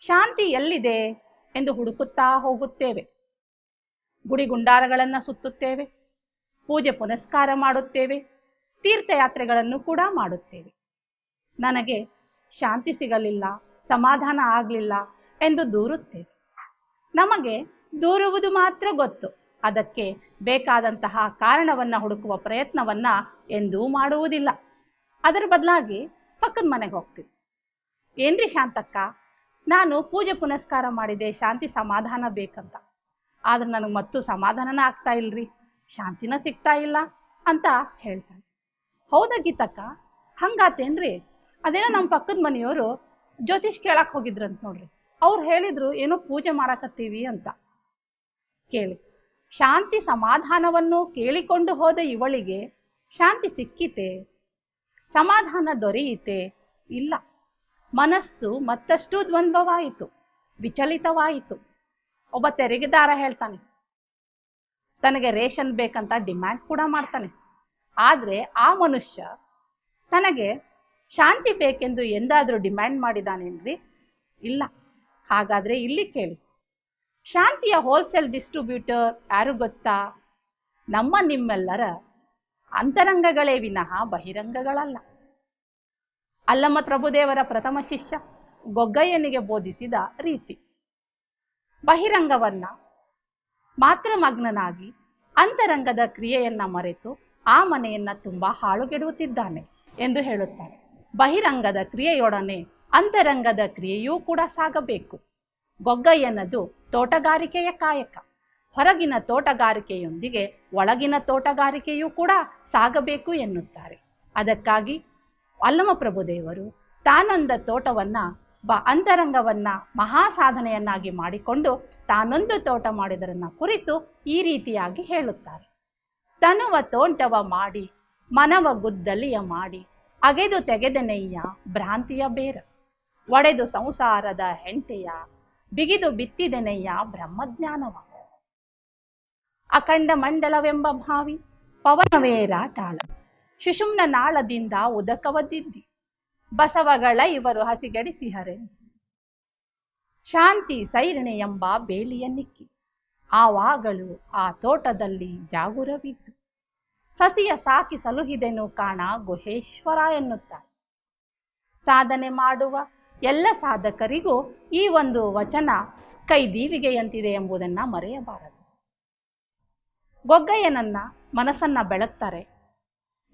ಶಾಂತಿ ಎಲ್ಲಿದೆ ಎಂದು ಹುಡುಕುತ್ತಾ ಹೋಗುತ್ತೇವೆ. ಗುಡಿ ಗುಂಡಾರಗಳನ್ನು ಸುತ್ತುತ್ತೇವೆ. ಪೂಜೆ ಪುನಸ್ಕಾರ ಮಾಡುತ್ತೇವೆ. ತೀರ್ಥಯಾತ್ರೆಗಳನ್ನು ಕೂಡ ಮಾಡುತ್ತೇವೆ. ನನಗೆ ಶಾಂತಿ ಸಿಗಲಿಲ್ಲ, ಸಮಾಧಾನ ಆಗಲಿಲ್ಲ ಎಂದು ದೂರುತ್ತೇವೆ. ನಮಗೆ ದೂರುವುದು ಮಾತ್ರ ಗೊತ್ತು. ಅದಕ್ಕೆ ಬೇಕಾದಂತಹ ಕಾರಣವನ್ನು ಹುಡುಕುವ ಪ್ರಯತ್ನವನ್ನ ಎಂದೂ ಮಾಡುವುದಿಲ್ಲ. ಅದರ ಬದಲಾಗಿ ಪಕ್ಕದ ಮನೆಗೆ ಹೋಗ್ತೀವಿ. ಏನ್ರಿ ಶಾಂತಕ್ಕ? ನಾನು ಪೂಜೆ ಪುನಸ್ಕಾರ ಮಾಡಿದೆ, ಶಾಂತಿ ಸಮಾಧಾನ ಬೇಕಂತ. ಆದ್ರೆ ನನಗೆ ಮತ್ತು ಸಮಾಧಾನನ ಆಗ್ತಾ ಇಲ್ರಿ, ಶಾಂತಿನ ಸಿಗ್ತಾ ಇಲ್ಲ ಅಂತ ಹೇಳ್ತಾನೆ ಹೌದಾ ಗೀತಕ್ಕ? ಹಂಗಾತೇನ್ರಿ? ಅದೇನೋ ನಮ್ಮ ಪಕ್ಕದ ಮನೆಯವರು ಜ್ಯೋತಿಷ್ ಕೇಳಕ್ ಹೋಗಿದ್ರಂತ ನೋಡ್ರಿ. ಅವ್ರು ಹೇಳಿದ್ರು, ಏನೋ ಪೂಜೆ ಮಾಡಕತ್ತೀವಿ ಅಂತ. ಕೇಳಿ. ಶಾಂತಿ ಸಮಾಧಾನವನ್ನು ಕೇಳಿಕೊಂಡು ಹೋದ ಇವಳಿಗೆ ಶಾಂತಿ ಸಿಕ್ಕಿತೆ? ಸಮಾಧಾನ ದೊರೆಯಿತೆ? ಇಲ್ಲ. ಮನಸ್ಸು ಮತ್ತಷ್ಟು ದ್ವಂದ್ವವಾಯಿತು, ವಿಚಲಿತವಾಯಿತು. ಒಬ್ಬ ತೆರಿಗೆದಾರ ಹೇಳ್ತಾನೆ, ತನಗೆ ರೇಷನ್ ಬೇಕಂತ ಡಿಮ್ಯಾಂಡ್ ಕೂಡ ಮಾಡ್ತಾನೆ. ಆದರೆ ಆ ಮನುಷ್ಯ ತನಗೆ ಶಾಂತಿ ಬೇಕೆಂದು ಎಂದಾದರೂ ಡಿಮ್ಯಾಂಡ್ ಮಾಡಿದಾನೇನ್ರಿ? ಇಲ್ಲ. ಹಾಗಾದ್ರೆ ಇಲ್ಲಿ ಕೇಳಿ. ಶಾಂತಿಯ ಹೋಲ್ಸೇಲ್ ಡಿಸ್ಟ್ರಿಬ್ಯೂಟರ್ ಯಾರು ಗೊತ್ತಾ? ನಮ್ಮ ನಿಮ್ಮೆಲ್ಲರ ಅಂತರಂಗಗಳೇ ವಿನಃ ಬಹಿರಂಗಗಳಲ್ಲ. ಅಲ್ಲಮ್ಮ ಪ್ರಭುದೇವರ ಪ್ರಥಮ ಶಿಷ್ಯ ಗೊಗ್ಗಯ್ಯನಿಗೆ ಬೋಧಿಸಿದ ರೀತಿ. ಬಹಿರಂಗವನ್ನ ಮಾತ್ರ ಮಗ್ನನಾಗಿ ಅಂತರಂಗದ ಕ್ರಿಯೆಯನ್ನ ಮರೆತು ಆ ಮನೆಯನ್ನ ತುಂಬಾ ಹಾಳುಗೆಡುತ್ತಿದ್ದಾನೆ ಎಂದು ಹೇಳುತ್ತಾರೆ. ಬಹಿರಂಗದ ಕ್ರಿಯೆಯೊಡನೆ ಅಂತರಂಗದ ಕ್ರಿಯೆಯೂ ಕೂಡ ಸಾಗಬೇಕು. ಗೊಗ್ಗಯ್ಯನದು ತೋಟಗಾರಿಕೆಯ ಕಾಯಕ. ಹೊರಗಿನ ತೋಟಗಾರಿಕೆಯೊಂದಿಗೆ ಒಳಗಿನ ತೋಟಗಾರಿಕೆಯೂ ಕೂಡ ಸಾಗಬೇಕು ಎನ್ನುತ್ತಾರೆ. ಅದಕ್ಕಾಗಿ ಅಲ್ಲಮ ಪ್ರಭುದೇವರು ತಾನೊಂದ ತೋಟವನ್ನ, ಬ ಅಂತರಂಗವನ್ನ, ಮಹಾ ಸಾಧನೆಯನ್ನಾಗಿ ಮಾಡಿಕೊಂಡು ತಾನೊಂದು ತೋಟ ಮಾಡಿದರನ್ನ ಕುರಿತು ಈ ರೀತಿಯಾಗಿ ಹೇಳುತ್ತಾರೆ. ತನುವ ತೋಂಟವ ಮಾಡಿ, ಮನವ ಗುದ್ದಲಿಯ ಮಾಡಿ, ಅಗೆದು ತೆಗೆದನೆಯ್ಯ ಭ್ರಾಂತಿಯ ಬೇರ. ಒಡೆದು ಸಂಸಾರದ ಹೆಂಟೆಯ, ಬಿಗಿದು ಬಿತ್ತಿದೆನೆಯ್ಯ ಬ್ರಹ್ಮಜ್ಞಾನವ. ಅಖಂಡ ಮಂಡಲವೆಂಬ ಭಾವಿ, ಪವನವೇ ರಾಟಾಳ. ಶಿಶುಮ್ನ ನಾಳದಿಂದ ಉದಕವದಿದ್ದಿ ಬಸವಗಳ ಇವರು ಹಸಿಗಡಿಸಿಹರೆ ಶಾಂತಿ ಸೈರಣೆ ಎಂಬ ಬೇಲಿಯ ನಿಕ್ಕಿ. ಆವಾಗಲು ಆ ತೋಟದಲ್ಲಿ ಜಾಗುರವಿದ್ದು ಸಸಿಯ ಸಾಕಿ ಸಲುಹಿದೆನು ಕಾಣ ಗುಹೇಶ್ವರ ಎನ್ನುತ್ತಾರೆ ಸಾಧನೆ ಮಾಡುವ ಎಲ್ಲ ಸಾಧಕರಿಗೂ ಈ ಒಂದು ವಚನ ಕೈದೀವಿಗೆಯಂತಿದೆ ಎಂಬುದನ್ನು ಮರೆಯಬಾರದು. ಗೊಗ್ಗಯ್ಯನನ್ನ ಮನಸ್ಸನ್ನ ಬೆಳಗ್ತಾರೆ.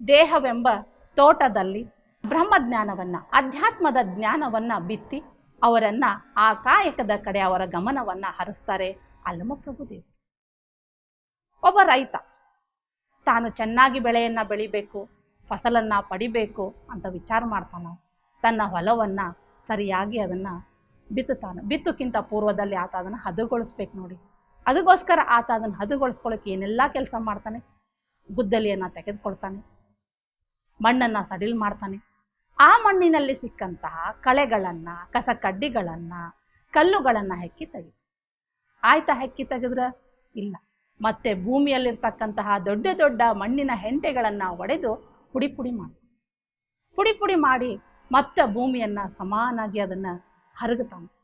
ದೇಹವೆಂಬ ತೋಟದಲ್ಲಿ ಬ್ರಹ್ಮಜ್ಞಾನವನ್ನ, ಅಧ್ಯಾತ್ಮದ ಜ್ಞಾನವನ್ನ ಬಿತ್ತಿ ಅವರನ್ನ ಆ ಕಾಯಕದ ಕಡೆ ಅವರ ಗಮನವನ್ನ ಹರಿಸ್ತಾರೆ ಅಲ್ಲಮ ಪ್ರಭುದೇವರು ಒಬ್ಬ ರೈತ, ತಾನು ಚೆನ್ನಾಗಿ ಬೆಳೆಯನ್ನ ಬೆಳಿಬೇಕು, ಫಸಲನ್ನ ಪಡಿಬೇಕು ಅಂತ ವಿಚಾರ ಮಾಡ್ತಾನ. ತನ್ನ ಹೊಲವನ್ನ ಸರಿಯಾಗಿ ಅದನ್ನ ಬಿತ್ತುತ್ತಾನೆ. ಬಿತ್ತುಕ್ಕಿಂತ ಪೂರ್ವದಲ್ಲಿ ಆತ ಅದನ್ನ ಹದಗೊಳಿಸ್ಬೇಕು ನೋಡಿ. ಅದಕ್ಕೋಸ್ಕರ ಆತ ಅದನ್ನ ಹದಗೊಳಿಸ್ಕೊಳ್ಳೋಕೆ ಏನೆಲ್ಲ ಕೆಲಸ ಮಾಡ್ತಾನೆ? ಗುದ್ದಲಿಯನ್ನ ತೆಗೆದುಕೊಳ್ತಾನೆ. ಮಣ್ಣನ್ನ ಸಡಿಲ್ ಮಾಡ್ತಾನೆ. ಆ ಮಣ್ಣಿನಲ್ಲಿ ಸಿಕ್ಕಂತಹ ಕಳೆಗಳನ್ನ ಕಸ ಕಡ್ಡಿಗಳನ್ನು ಕಲ್ಲುಗಳನ್ನ ಹೆಕ್ಕಿ ತೆಗಿ. ಆಯ್ತಾ ಹೆಕ್ಕಿ ತೆಗೆದ್ರ? ಇಲ್ಲ. ಮತ್ತೆ ಭೂಮಿಯಲ್ಲಿರ್ತಕ್ಕಂತಹ ದೊಡ್ಡ ದೊಡ್ಡ ಮಣ್ಣಿನ ಹೆಂಟೆಗಳನ್ನ ಒಡೆದು ಪುಡಿ ಪುಡಿ ಮಾಡಿ. ಪುಡಿ ಪುಡಿ ಮಾಡಿ ಮತ್ತೆ ಭೂಮಿಯನ್ನು ಸಮಾನಾಗಿ ಅದನ್ನ ಹರಗುತ್ತಾನೆ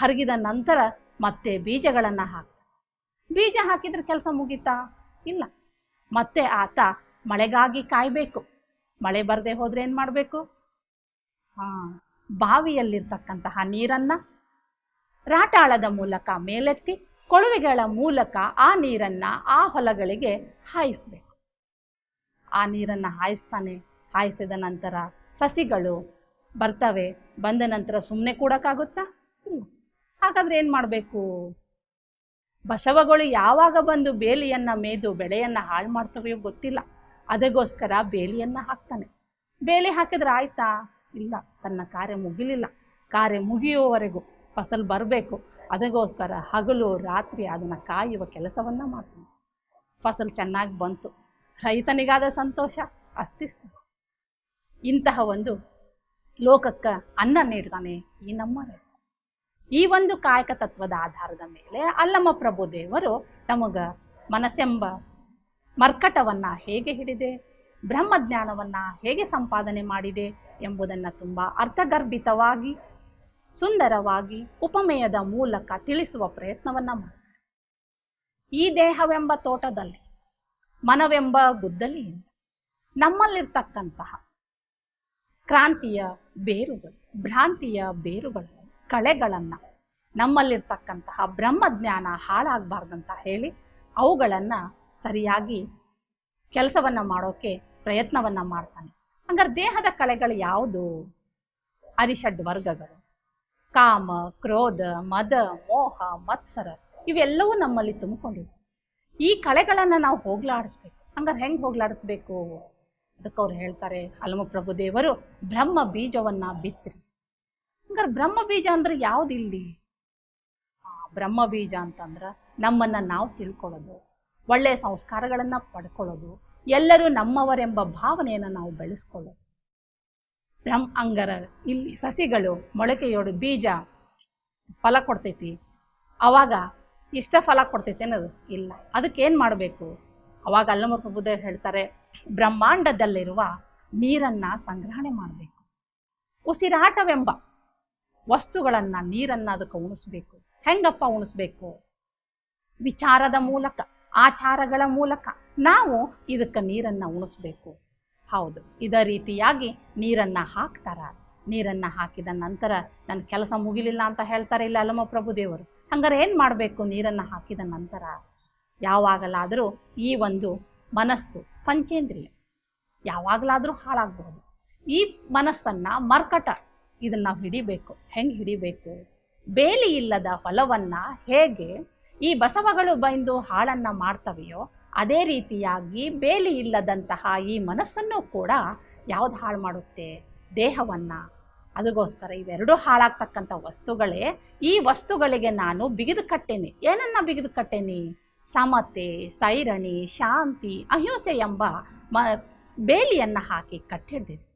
ಹರಗಿದ ನಂತರ ಮತ್ತೆ ಬೀಜಗಳನ್ನ ಹಾಕ್ತಾನೆ. ಬೀಜ ಹಾಕಿದ್ರೆ ಕೆಲಸ ಮುಗೀತಾ? ಇಲ್ಲ. ಮತ್ತೆ ಆತ ಮಳೆಗಾಗಿ ಕಾಯ್ಬೇಕು. ಮಳೆ ಬರದೆ ಹೋದ್ರೆ ಏನ್ ಮಾಡ್ಬೇಕು? ಹಾ, ಬಾವಿಯಲ್ಲಿರ್ತಕ್ಕಂತಹ ನೀರನ್ನ ರಾಟಾಳದ ಮೂಲಕ ಮೇಲೆತ್ತಿ ಕೊಳವೆಗಳ ಮೂಲಕ ಆ ನೀರನ್ನ ಆ ಹೊಲಗಳಿಗೆ ಹಾಯಿಸ್ಬೇಕು. ಆ ನೀರನ್ನ ಹಾಯಿಸ್ತಾನೆ, ಹಾಯಿಸಿದ ನಂತರ ಸಸಿಗಳು ಬರ್ತವೆ, ಬಂದ ನಂತರ ಸುಮ್ಮನೆ ಕೂಡಕ್ಕಾಗುತ್ತಾ? ಇಲ್ಲ. ಹಾಗಾದ್ರೆ ಏನ್ ಮಾಡಬೇಕು? ಬಸವಗಳು ಯಾವಾಗ ಬಂದು ಬೇಲಿಯನ್ನ ಮೇದು, ಬೆಳೆಯನ್ನ ಹಾಳು ಮಾಡ್ತವೆಯೋ ಗೊತ್ತಿಲ್ಲ. ಅದಕ್ಕೋಸ್ಕರ ಬೇಲಿಯನ್ನ ಹಾಕ್ತಾನೆ. ಬೇಲಿ ಹಾಕಿದ್ರೆ ಆಯ್ತಾ? ಇಲ್ಲ, ತನ್ನ ಕಾರ್ಯ ಮುಗಿಲಿಲ್ಲ. ಕಾರ್ಯ ಮುಗಿಯುವವರೆಗೂ ಫಸಲ್ ಬರಬೇಕು. ಅದಕ್ಕೋಸ್ಕರ ಹಗಲು, ರಾತ್ರಿ ಅದನ್ನು ಕಾಯುವ ಕೆಲಸವನ್ನ ಮಾಡ್ತಾನೆ. ಫಸಲ್ ಚೆನ್ನಾಗಿ ಬಂತು. ರೈತನಿಗಾದ ಸಂತೋಷ, ಅಷ್ಟಿಷ್ಟ. ಇಂತಹ ಒಂದು ಲೋಕಕ್ಕೆ ಅನ್ನ ನೀಡ್ತಾನೆ ಈ ನಮ್ಮ ರೈತ. ಈ ಒಂದು ಕಾಯಕ ತತ್ವದ ಆಧಾರದ ಮೇಲೆ ಅಲ್ಲಮ್ಮ ಪ್ರಭುದೇವರು ತಮಗ ಮನಸ್ಸೆಂಬ ಮರ್ಕಟವನ್ನ ಹೇಗೆ ಹಿಡಿದೆ? ಬ್ರಹ್ಮಜ್ಞಾನವನ್ನ ಹೇಗೆ ಸಂಪಾದನೆ ಮಾಡಿದೆ? ಎಂಬುದನ್ನು ತುಂಬ ಅರ್ಥಗರ್ಭಿತವಾಗಿ, ಸುಂದರವಾಗಿ, ಉಪಮೇಯದ ಮೂಲಕ ತಿಳಿಸುವ ಪ್ರಯತ್ನವನ್ನ ಮಾಡ್ತಾರೆ ಈ ದೇಹವೆಂಬ ತೋಟದಲ್ಲಿ, ಮನವೆಂಬ ಗುದ್ದಲಿ ನಮ್ಮಲ್ಲಿರ್ತಕ್ಕಂತಹ ಕ್ರಾಂತಿಯ ಬೇರುಗಳು, ಭ್ರಾಂತಿಯ ಬೇರುಗಳು, ಕಳೆಗಳನ್ನ ನಮ್ಮಲ್ಲಿರ್ತಕ್ಕಂತಹ ಬ್ರಹ್ಮಜ್ಞಾನ ಹಾಳಾಗಬಾರ್ದಂತ ಹೇಳಿ, ಅವುಗಳನ್ನ ಸರಿಯಾಗಿ ಕೆಲಸವನ್ನ ಮಾಡೋಕೆ ಪ್ರಯತ್ನವನ್ನ ಮಾಡ್ತಾನೆ. ಹಂಗಾರೆ ದೇಹದ ಕಳೆಗಳು ಯಾವುದು? ಅರಿಷಡ್ ವರ್ಗಗಳು. ಕಾಮ ಕ್ರೋಧ ಮದ ಮೋಹ ಮತ್ಸರ ಇವೆಲ್ಲವೂ ನಮ್ಮಲ್ಲಿ ತುಂಬಿಕೊಂಡಿವೆ. ಈ ಕಳೆಗಳನ್ನ ನಾವು ಹೋಗ್ಲಾಡಿಸ್ಬೇಕು. ಹಂಗಾರೆ ಹೆಂಗೆ ಹೋಗ್ಲಾಡಿಸ್ಬೇಕು? ಅದಕ್ಕೆ ಅವ್ರು ಹೇಳ್ತಾರೆ ಹಲಮಪ್ರಭು ದೇವರು ಬ್ರಹ್ಮ ಬೀಜವನ್ನ ಬಿತ್ತರಿ ಹಂಗಾರೆ ಬ್ರಹ್ಮ ಬೀಜ ಅಂದ್ರೆ ಆ, ಬ್ರಹ್ಮ ಬೀಜ ಅಂತಂದ್ರ ನಮ್ಮನ್ನ ನಾವು ತಿಳ್ಕೊಳ್ಳೋದು. ಒಳ್ಳೆಯ ಸಂಸ್ಕಾರಗಳನ್ನು ಪಡ್ಕೊಳ್ಳೋದು, ಎಲ್ಲರೂ ನಮ್ಮವರೆಂಬ ಭಾವನೆಯನ್ನು ನಾವು ಬೆಳೆಸ್ಕೊಳ್ಳೋದು. ಬ್ರಹ್ಮ ಅಂಗರ, ಇಲ್ಲಿ ಸಸಿಗಳು, ಮೊಳಕೆಯೋಡು ಬೀಜ ಫಲ ಕೊಡ್ತೈತಿ. ಅವಾಗ ಇಷ್ಟ ಫಲ ಕೊಡ್ತೈತಿ ಅನ್ನೋದು ಇಲ್ಲ. ಅದಕ್ಕೆ ಏನು ಮಾಡಬೇಕು? ಅವಾಗ ಅಲ್ಲಮ ಪ್ರಭುದೇವ್ ಹೇಳ್ತಾರೆ, ಬ್ರಹ್ಮಾಂಡದಲ್ಲಿರುವ ನೀರನ್ನ ಸಂಗ್ರಹಣೆ ಮಾಡಬೇಕು. ಉಸಿರಾಟವೆಂಬ ವಸ್ತುಗಳನ್ನು ನೀರನ್ನ ಅದಕ್ಕೆ ಉಣಿಸ್ಬೇಕು. ಹೆಂಗಪ್ಪ ಉಣಿಸ್ಬೇಕು? ವಿಚಾರದ ಮೂಲಕ. ಆಚಾರಗಳ ಮೂಲಕ ನಾವು ಇದಕ್ಕೆ ನೀರನ್ನು ಉಣಿಸ್ಬೇಕು. ಹೌದು. ಇದೇ ರೀತಿಯಾಗಿ ನೀರನ್ನು ಹಾಕ್ತಾರ. ನೀರನ್ನು ಹಾಕಿದ ನಂತರ ನನ್ನ ಕೆಲಸ ಮುಗಿಲಿಲ್ಲ ಅಂತ ಹೇಳ್ತಾರೆ ಇಲ್ಲ ಅಲ್ಲಮ್ಮ ಪ್ರಭುದೇವರು ಹಂಗಾರೆ ಏನು ಮಾಡಬೇಕು ನೀರನ್ನು ಹಾಕಿದ ನಂತರ? ಯಾವಾಗಲಾದರೂ ಈ ಒಂದು ಮನಸ್ಸು ಪಂಚೇಂದ್ರಿಯ. ಯಾವಾಗಲಾದರೂ ಹಾಳಾಗಬಹುದು. ಈ ಮನಸ್ಸನ್ನು ಮರ್ಕಟ. ಇದನ್ನು ಹಿಡಿಬೇಕು. ಹೆಂಗೆ ಹಿಡಿಬೇಕು? ಬೇಲಿ ಇಲ್ಲದ ಹೊಲವನ್ನು ಹೇಗೆ ಈ ಬಸವಗಳು ಬಂದು ಹಾಳನ್ನ ಮಾಡ್ತವೆಯೋ, ಅದೇ ರೀತಿಯಾಗಿ ಬೇಲಿ ಇಲ್ಲದಂತಹ ಈ ಮನಸ್ಸನ್ನು ಕೂಡ ಯಾವ್ದು ಹಾಳು ಮಾಡುತ್ತೆ? ದೇಹವನ್ನ. ಅದಕ್ಕೋಸ್ಕರ ಇವೆರಡೂ ಹಾಳಾಗ್ತಕ್ಕಂಥ ವಸ್ತುಗಳೇ. ಈ ವಸ್ತುಗಳಿಗೆ ನಾನು ಬಿಗಿದು ಕಟ್ಟೇನೆ. ಏನನ್ನ ಬಿಗಿದು ಕಟ್ಟೇನಿ? ಸಮತೆ, ಸೈರಣಿ, ಶಾಂತಿ, ಅಹಿಂಸೆ ಎಂಬ ಮ, ಬೇಲಿಯನ್ನ ಹಾಕಿ ಕಟ್ಟಿಡ್ದಿದೆ